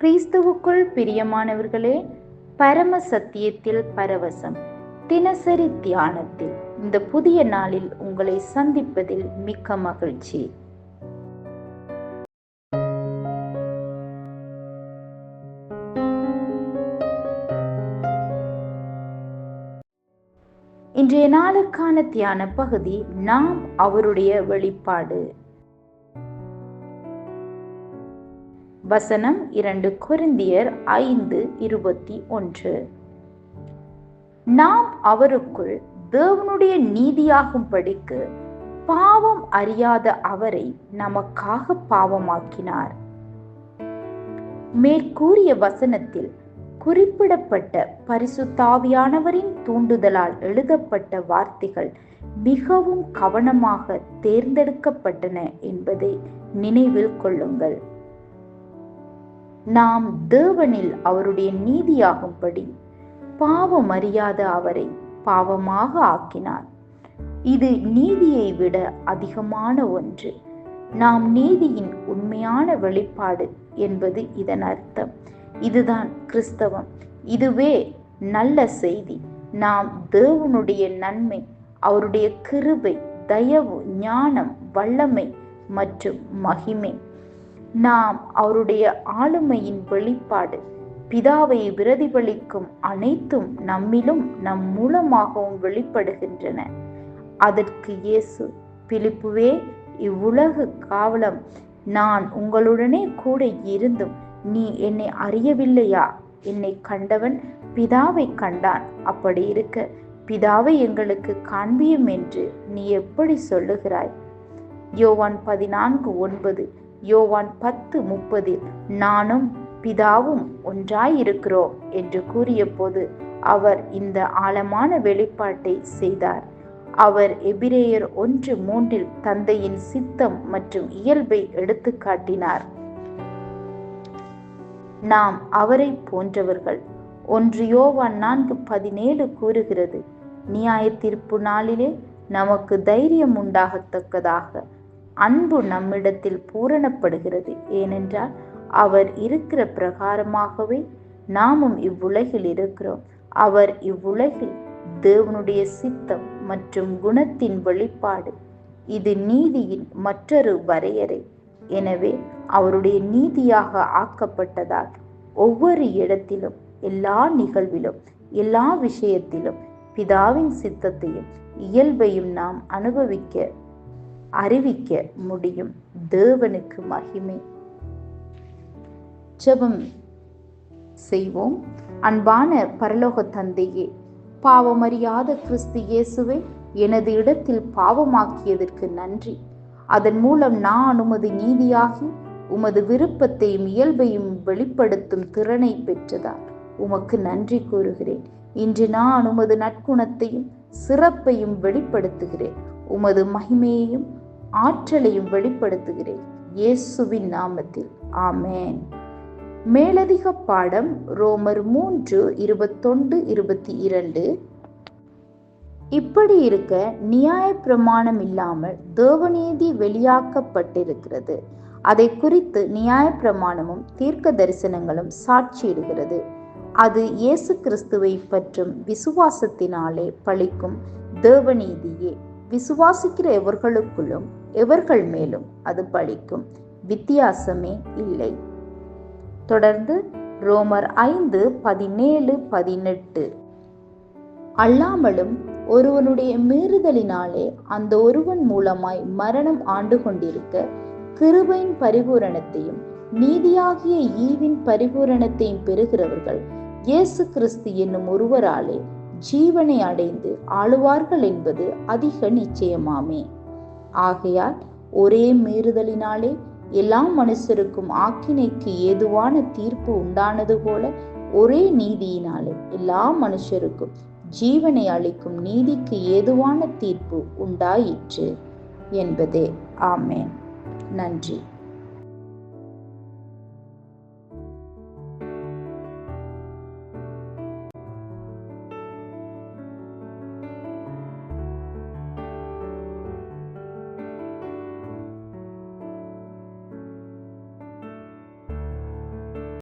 கிறிஸ்துவுக்குள் பிரியமானவர்களே பரம சத்தியத்தில் பரவசம் தினசரி தியானத்தில். இந்த புதிய நாளில் உங்களை சந்திப்பதில் மிக்க மகிழ்ச்சி. இன்றைய நாளுக்கான தியான பகுதி நாம் அவருடைய வெளிப்பாடு. வசனம் இரண்டு கொரிந்தியர் ஐந்து இருபத்தி ஒன்று. நாம் அவருக்குள் தேவனுடைய நீதியாகும்படிக்கு பாவம் அறியாத அவரை நமக்காக பாவமாக்கினார். மேற்கூறிய வசனத்தில் குறிப்பிடப்பட்ட பரிசுத்தாவியானவரின் தூண்டுதலால் எழுதப்பட்ட வார்த்தைகள் மிகவும் கவனமாக தேர்ந்தெடுக்கப்பட்டன என்பதை நினைவில் கொள்ளுங்கள். நாம் தேவனில் அவருடைய நீதியாகும்படி பாவம் அறியாத அவரை பாவமாக ஆக்கினார். இது நீதியை விட அதிகமான ஒன்று. நாம் நீதியின் உண்மையான வெளிப்பாடு என்பது இதன் அர்த்தம். இதுதான் கிறிஸ்தவம். இதுவே நல்ல செய்தி. நாம் தேவனுடைய நன்மை அவருடைய கிருபை தயவு ஞானம் வல்லமை மற்றும் மகிமை நாம் அவருடைய ஆளுமையின் வெளிப்பாடு பிதாவை பிரதிபலிக்கும் அனைத்தும் நம்மிலும் நம் மூலமாகவும் வெளிப்படுகின்றன. அதற்கு இயேசு பிலிப்புவே இவ்வுலகு காவலம். நான் உங்களுடனே கூட இருந்தும் நீ என்னை அறியவில்லையா? என்னை கண்டவன் பிதாவை கண்டான். அப்படி இருக்க பிதாவை எங்களுக்கு காண்பியும் என்று நீ எப்படி சொல்லுகிறாய்? யோவான் பதினான்கு ஒன்பது. யோவான் பத்து முப்பதில் நானும் பிதாவும் ஒன்றாயிருக்கிறோம் என்று கூறியபோது அவர் இந்த ஆழமான வெளிப்பாட்டை செய்தார். அவர் எபிரேயர் ஒன்று மூன்றில் தந்தையின் சித்தம் மற்றும் இயல்பை எடுத்து காட்டினார். நாம் அவரை போன்றவர்கள் ஒன்று யோவான் நான்கு பதினேழு கூறுகிறது. நியாய தீர்ப்பு நாளிலே நமக்கு தைரியம் உண்டாகத்தக்கதாக அன்பு நம்மிடத்தில் பூரணப்படுகிறது. ஏனென்றால் அவர் இருக்கிற பிரகாரமாகவே நாமும் இவ்வுலகில் இருக்கிறோம். அவர் இவ்வுலகில் தேவனுடைய சித்தம் மற்றும் குணத்தின் வெளிப்பாடு. இது நீதியின் மற்றொரு வரையறை. எனவே அவருடைய நீதியாக ஆக்கப்பட்டதால் ஒவ்வொரு இடத்திலும் எல்லா நிகழ்விலும் எல்லா விஷயத்திலும் பிதாவின் சித்தத்தையும் இயல்பையும் நாம் அனுபவிக்க அறிவிக்க முடியும். தேவனுக்கு மகிமை. ஜெபம் செய்வோம். அன்பான பரலோக தந்தையே பாவமறியாத கிறிஸ்து இயேசுவை எனது இடத்தில் பாவமாக்கியதற்கு நன்றி. அதன் மூலம் நான் உமது நீதியாகி உமது விருப்பத்தையும் இயல்பையும் வெளிப்படுத்தும் திறனை பெற்றதால் உமக்கு நன்றி கூறுகிறேன். இன்று நான் உமது நற்குணத்தையும் சிறப்பையும் வெளிப்படுத்துகிறேன். உமது மகிமையையும் ஆற்றலையும் வெளிப்படுத்துகிறேன். இயேசுவின் நாமத்தில். ஆமேன். மேலதிக பாடம் ரோமர் மூன்று இருபத்தொன்று இருபத்தி இரண்டு. இப்படி இருக்க நியாய பிரமாணம் இல்லாமல் தேவநீதி வெளியாக்கப்பட்டிருக்கிறது. அதை குறித்து நியாய பிரமாணமும் தீர்க்க தரிசனங்களும் சாட்சியிடுகிறது. அது இயேசு கிறிஸ்துவை பற்றும் விசுவாசத்தினாலே பழிக்கும் தேவநீதியே. விசுவாசிக்கிற எவர்களுக்குள்ளும் எவர்கள் மேலும் அது பழிக்கும்? வித்தியாசமே இல்லை. தொடர்ந்து ரோமர் ஐந்து பதினேழு பதினெட்டு. அல்லாமலும் ஒருவனுடைய மீறுதலினாலே அந்த ஒருவன் மூலமாய் மரணம் ஆண்டு கொண்டிருக்க கிருபையின் பரிபூரணத்தையும் நீதியாகிய ஈவின் பரிபூரணத்தையும் பெறுகிறவர்கள் இயேசு கிறிஸ்து என்னும் ஒருவராலே ஜீவனை அடைந்து ஆளுவார்கள் என்பது அதிக நிச்சயமாமே. ஆகையால் ஒரே மீறுதலினாலே எல்லா மனுஷருக்கும் ஆக்கினைக்கு ஏதுவான தீர்ப்பு உண்டானது போல ஒரே நீதியினாலே எல்லா மனுஷருக்கும் ஜீவனை அளிக்கும் நீதிக்கு ஏதுவான தீர்ப்பு உண்டாயிற்று என்பதே. ஆமேன். நன்றி.